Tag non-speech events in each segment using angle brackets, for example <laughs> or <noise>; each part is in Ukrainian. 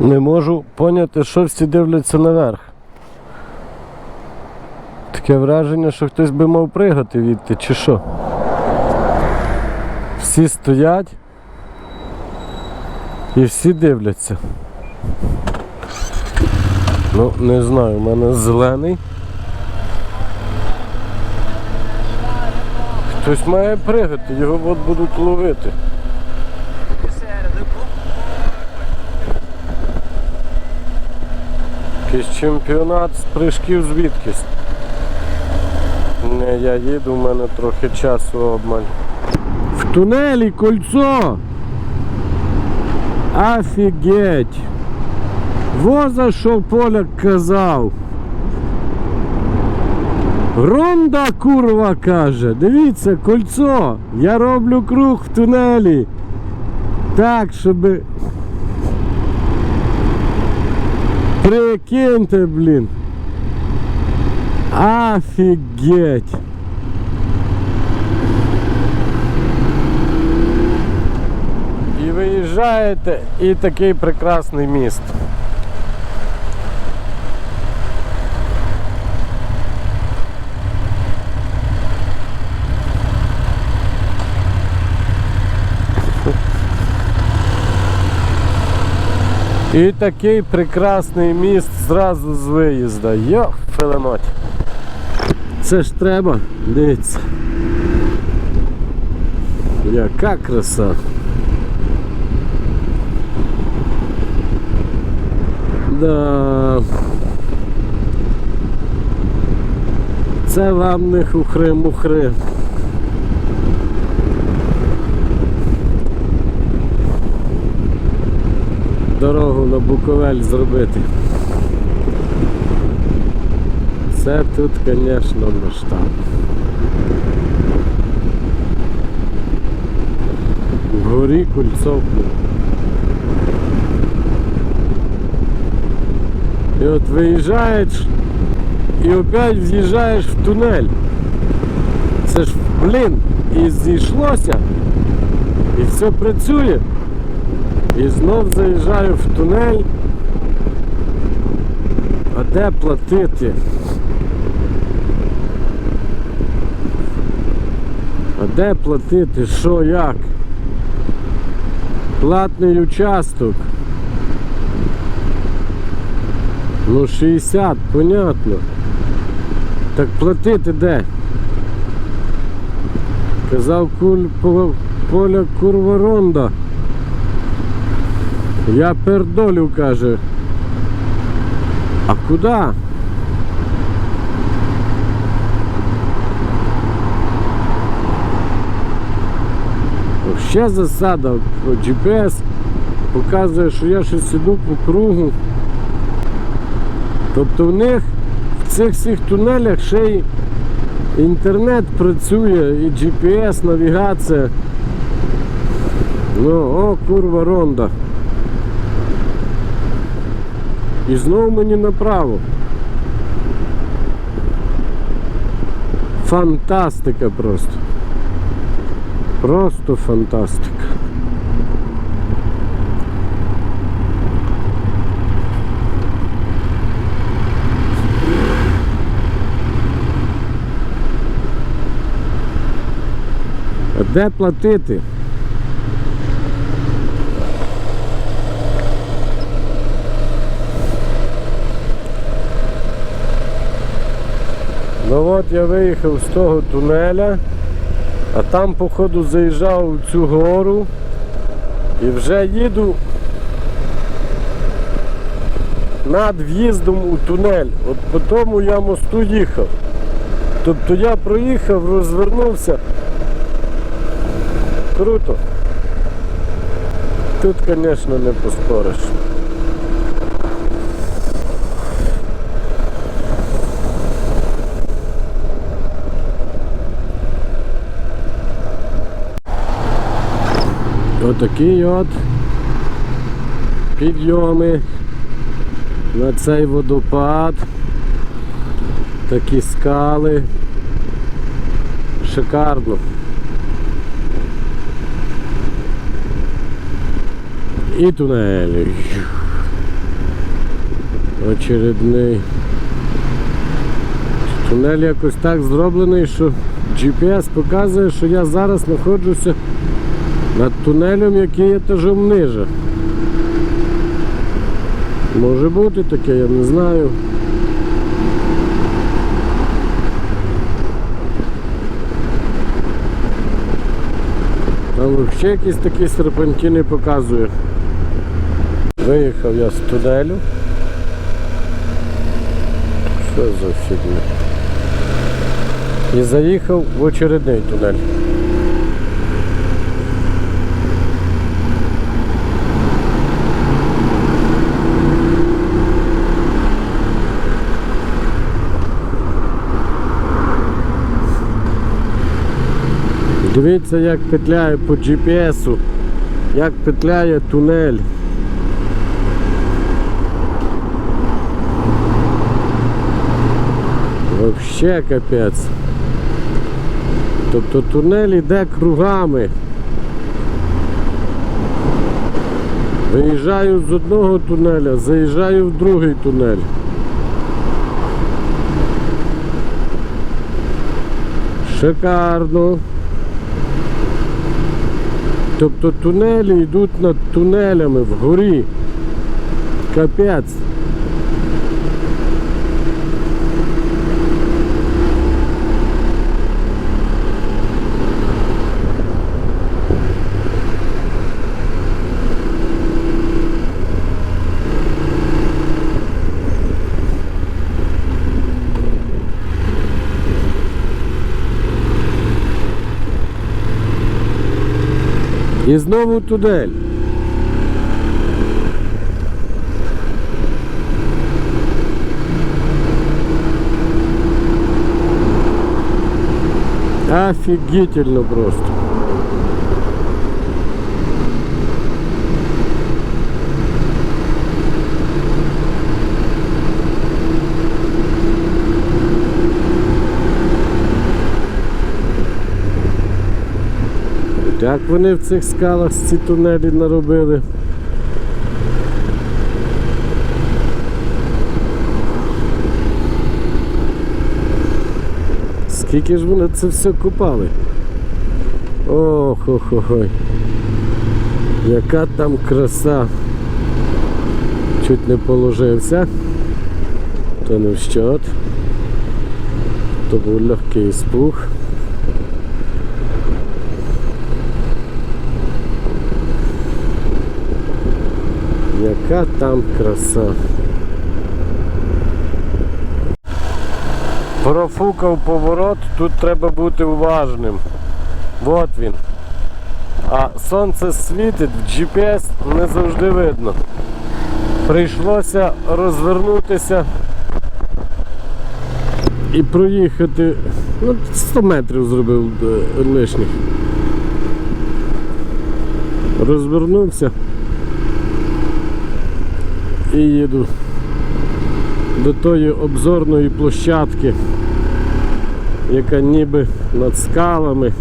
Не можу поняти, що всі дивляться наверх. Таке враження, що хтось би мав пригати відти, чи що. Всі стоять і всі дивляться. Ну, не знаю, у мене зелений. Хтось має пригати, його от будуть ловити. Якийсь чемпіонат з прыжків звідкись. Не, я їду, у мене трохи часу обмаль. В тунелі кольцо! Офігеть! Во за що поляк казав. Ронда курва каже, дивіться, кольцо. Я роблю круг в тунелі. Так, щоб. Прикиньте, блін. Офігеть. І виїжджаєте, і такий прекрасний міст. І такий прекрасний міст зразу з виїзда. Йо, филимать. Це ж треба, дивіться. Яка краса. Да. Це вам не хухри-мухри. Дорогу на Буковель зробити. Це тут, звісно, масштаб. Вгорі кульцовку. І от виїжджаєш і опять в'їжджаєш в тунель. Це ж, блін, і зійшлося, і все працює. І знов заїжджаю в тунель. А де платити? А де платити? Що, як? Платний участок. Ну 60, понятно. Так платити де? Казав куль поля курворонда. Я пердолю, каже. А куди? Ще засада. GPS показує, що я щось іду по кругу. Тобто в них в цих всіх тунелях ще й інтернет працює, і GPS, навігація. Ну, о, курва ронда. І знову мені направо. Фантастика просто. Просто фантастика. А де платити? Ну от я виїхав з того тунеля, а там, походу, заїжджав у цю гору і вже їду над в'їздом у тунель. От по тому я мосту їхав. Тобто я проїхав, розвернувся. Круто. Тут, звісно, не поспориш. Отакі от підйоми на цей водопад. Такі скали. Шикарно. І тунелі. Очередний. Тунель якось так зроблений, що GPS показує, що я зараз знаходжуся над тунелем, який є етажом ниже. Може бути таке, я не знаю. Там взагалі якісь такі серпантини показує. Виїхав я з тунелю. Що за фігня? І заїхав в очередний тунель. Дивіться, як петляє по GPS, як петляє тунель. Вообще капець. Тобто тунель іде кругами. Виїжджаю з одного тунеля, заїжджаю в другий тунель. Шикарно. Тобто тунелі йдуть над тунелями вгорі. Капець. І знову тунель. Офигительно просто. Як вони в цих скалах ці тунелі наробили? Скільки ж вони це все купали? Ох, ох, ох. Яка там краса. Чуть не положився. То не в щот. То був легкий спух. Яка там краса. Профукав поворот, тут треба бути уважним. От він. А сонце світить, в GPS не завжди видно. Прийшлося розвернутися і проїхати. Ну, 100 метрів зробив е, лишніх. Розвернувся і їду до тої обзорної площадки, яка ніби над скалами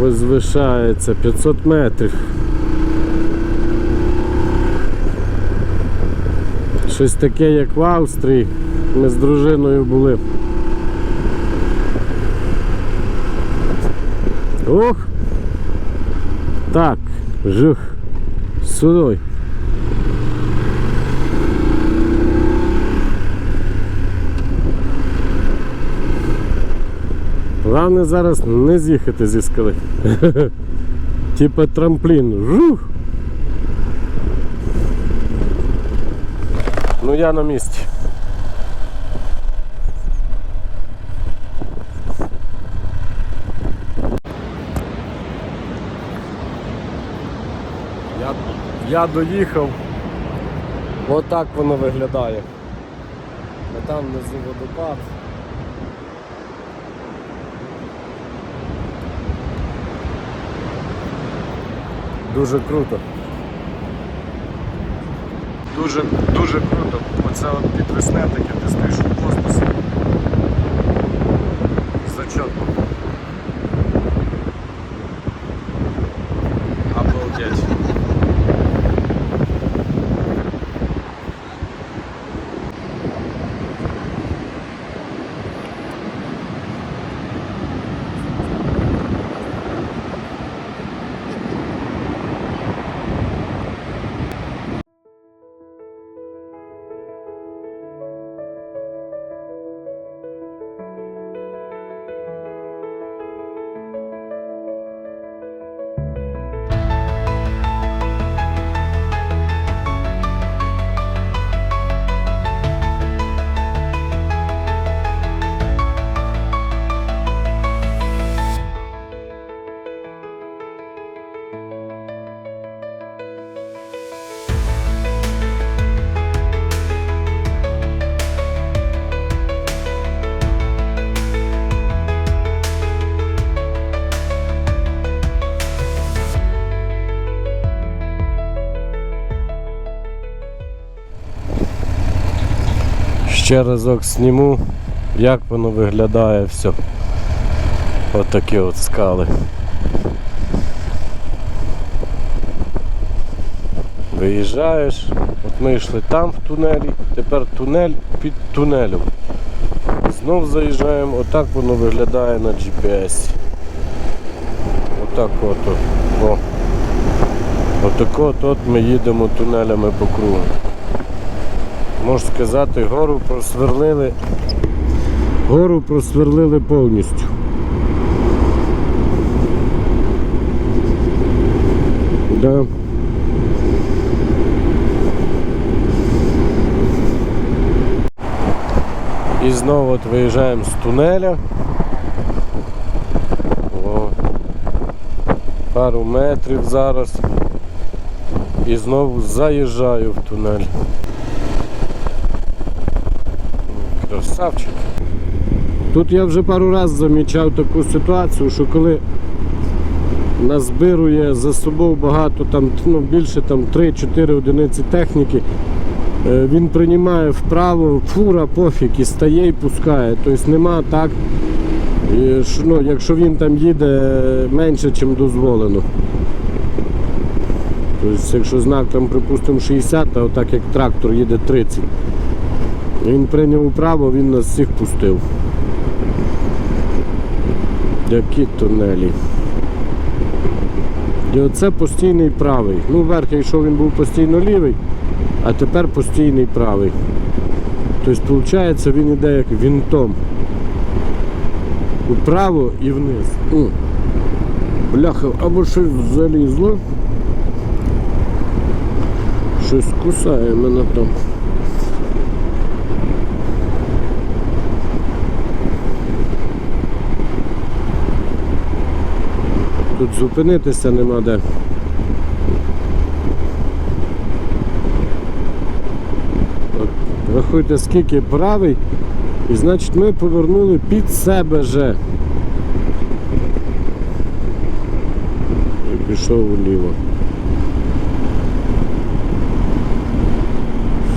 возвишається 500 метрів. Щось таке, як в Австрії. Ми з дружиною були. Ох! Так, жух, сюди. Головне зараз не з'їхати зі скали. <laughs> Типа трамплін. Жух. Ну я на місці. Я, я доїхав. Отак воно виглядає. А там внизу водопад. Дуже круто. Дуже, дуже круто. Оце от підвесне таке, ти стоїш у космосі. Ще разок сніму, як воно виглядає все. Отакі от скали. Виїжджаєш, от ми йшли там в тунелі, тепер тунель під тунелем. Знов заїжджаємо, отак воно виглядає на GPS. Отак от. от. О. Отак от, от ми їдемо тунелями по кругу. Можна сказати, гору просверлили. Гору просверлили повністю. Да. І знову от виїжджаємо з тунеля. О, пару метрів зараз. І знову заїжджаю в тунель. Красавчик. Тут я вже пару разів замічав таку ситуацію, що коли назбирує за собою багато, там, ну, більше там 3-4 одиниці техніки, е, він приймає вправо, фура пофіг і стає і пускає. Тобто нема так, що, ну, якщо він там їде менше, ніж дозволено. Тобто, якщо знак там, припустимо, 60, а отак як трактор їде 30. Він прийняв вправо, він нас всіх пустив. Які тунелі. І оце постійний правий. Ну, вверх, якщо він був постійно лівий, а тепер постійний правий. Тобто, виходить, він йде як вінтом. Вправо і вниз. О, Бляха, або щось залізло. Щось кусає мене там. Тут зупинитися нема де. От, рахуйте, скільки правий, і значить ми повернули під себе же. І пішов вліво.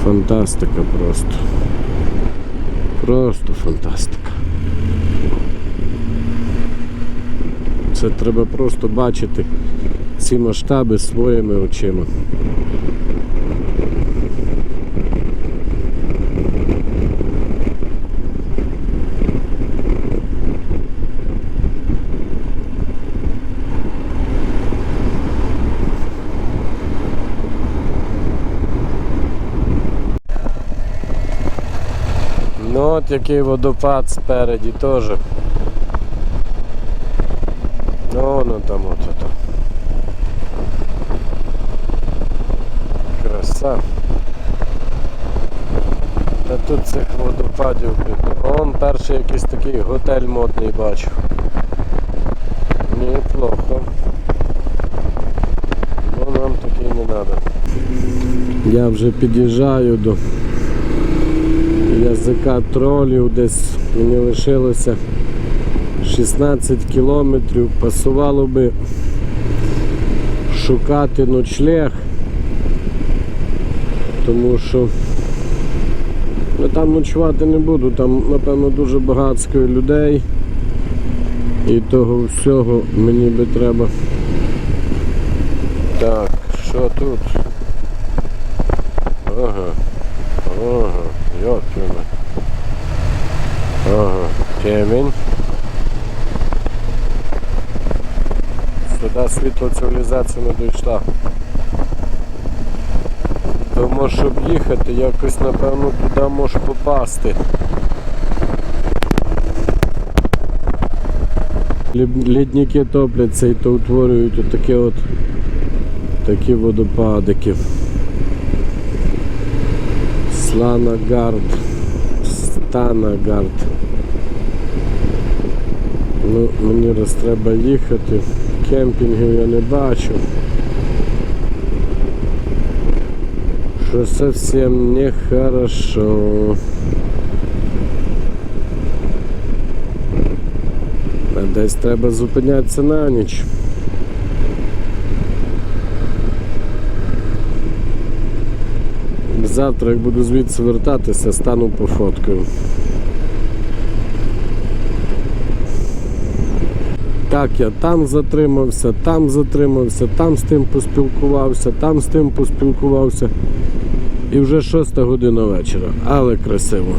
Фантастика просто. Просто фантастика. Це треба просто бачити ці масштаби своїми очима. Ну от який водопад спереді теж. Воно там от ото. Краса. Та тут цих водопадів. Он перший якийсь такий готель модний бачу. Неплохо. Ну нам такий не треба. Я вже під'їжджаю до язика тролів, десь мені лишилося 16 кілометрів пасувало би шукати ночлег, тому що я там ночувати не буду, там напевно дуже багатсько людей і того всього мені би треба. Так, що тут? Цивілізації не дійшла. Тому щоб їхати, якось напевно туди можеш попасти. Лідники топляться і то утворюють отакі от такі водопадики. Сланагард. Станагард. Ну, мені раз треба їхати. Кемпінгів я не бачу. Що совсем нехорошо. Десь треба зупинятися на ніч. Завтра, як буду звідси вертатися, стану по Так, я там затримався, там затримався, там з тим поспілкувався, там з тим поспілкувався. І вже шоста година вечора, але красиво.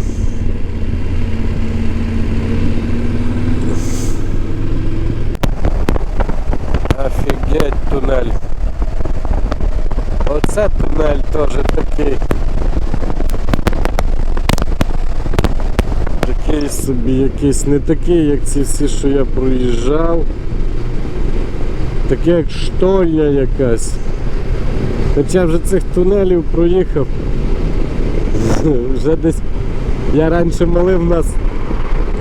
Офігеть тунель. Оце тунель теж такий. Такий собі якийсь не такий, як ці всі, що я проїжджав. Таке як штольня якась. Хоча вже цих тунелів проїхав. <laughs> Вже десь я раніше малив нас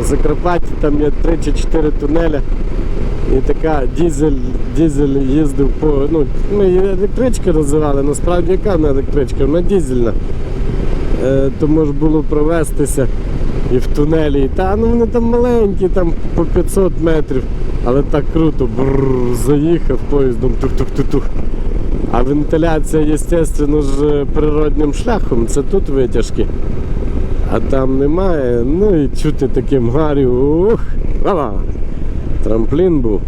в Закарпатті, там є 3 чи 4 тунеля. І така дізель, дізель їздив по. Ну, ми її електричка називали, насправді яка вона електричка, вона дізельна. Е, то може було провестися і в тунелі. Та ну вони там маленькі, там по 500 метрів. Але так круто, бррр, заїхав поїздом тух-тух-тух-тух. А вентиляція, звісно ж, природним шляхом, це тут витяжки. А там немає. Ну і чути таким гарю. Ух, ва Трамплін був.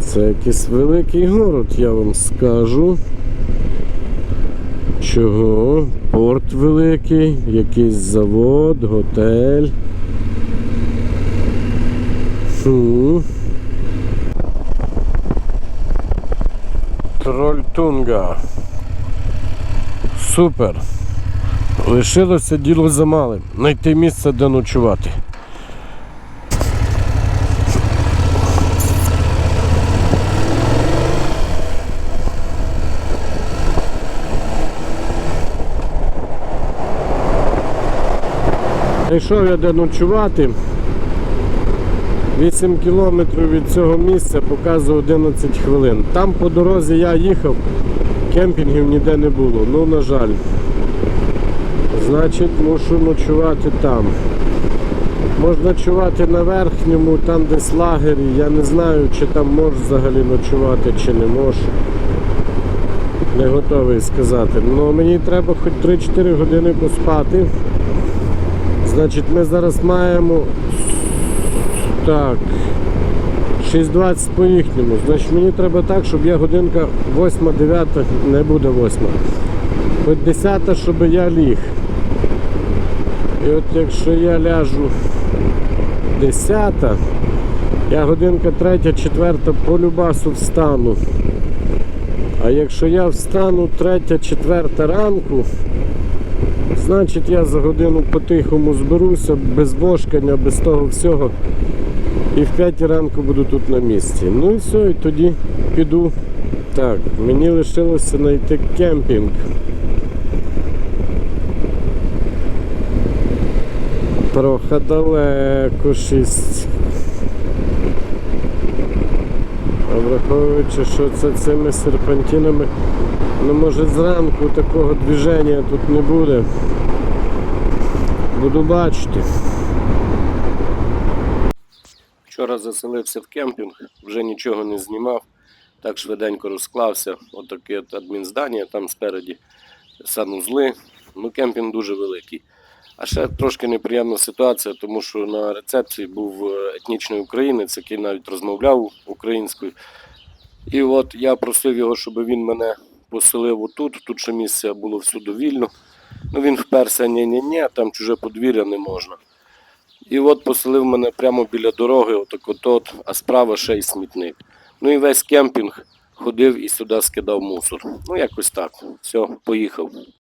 Це якийсь великий город, я вам скажу. Чого? Порт великий, якийсь завод, готель. Хм. Трольтунга. Супер. Лишилося діло за малим. Знайти місце, де ночувати. Прийшов я де ночувати. 8 кілометрів від цього місця показує 11 хвилин. Там по дорозі я їхав, кемпінгів ніде не було. Ну, на жаль. Значить, мушу ночувати там. Можна ночувати на верхньому, там десь лагері. Я не знаю, чи там можеш взагалі ночувати, чи не можеш. Не готовий сказати. Ну мені треба хоч 3-4 години поспати. Значить, ми зараз маємо так. 6.20 по їхньому. Значить мені треба так, щоб я годинка 8-9, не буде 8. Хоч 10, щоб я ліг. І от якщо я ляжу 10, я годинка 3, 4 по любасу встану. А якщо я встану 3, 4 ранку, значить я за годину по-тихому зберуся, без вошкання, без того всього. І в 5 ранку буду тут на місці. Ну і все, і тоді піду. Так, мені лишилося знайти кемпінг. Трохи далеко 6. А враховуючи, що це цими серпантинами, ну може зранку такого движення тут не буде. Буду бачити. Вчора заселився в кемпінг, вже нічого не знімав, так швиденько розклався. Отаке от адмінздання, там спереді санузли. Ну, кемпінг дуже великий. А ще трошки неприємна ситуація, тому що на рецепції був е, етнічний українець, який навіть розмовляв українською. І от я просив його, щоб він мене поселив отут, тут ще місце було всюди вільно. Ну він вперся, ні-ні-ні, там чуже подвір'я не можна. І от поселив мене прямо біля дороги, отак от, а справа ще й смітник. Ну і весь кемпінг ходив і сюди скидав мусор. Ну якось так. Все, поїхав.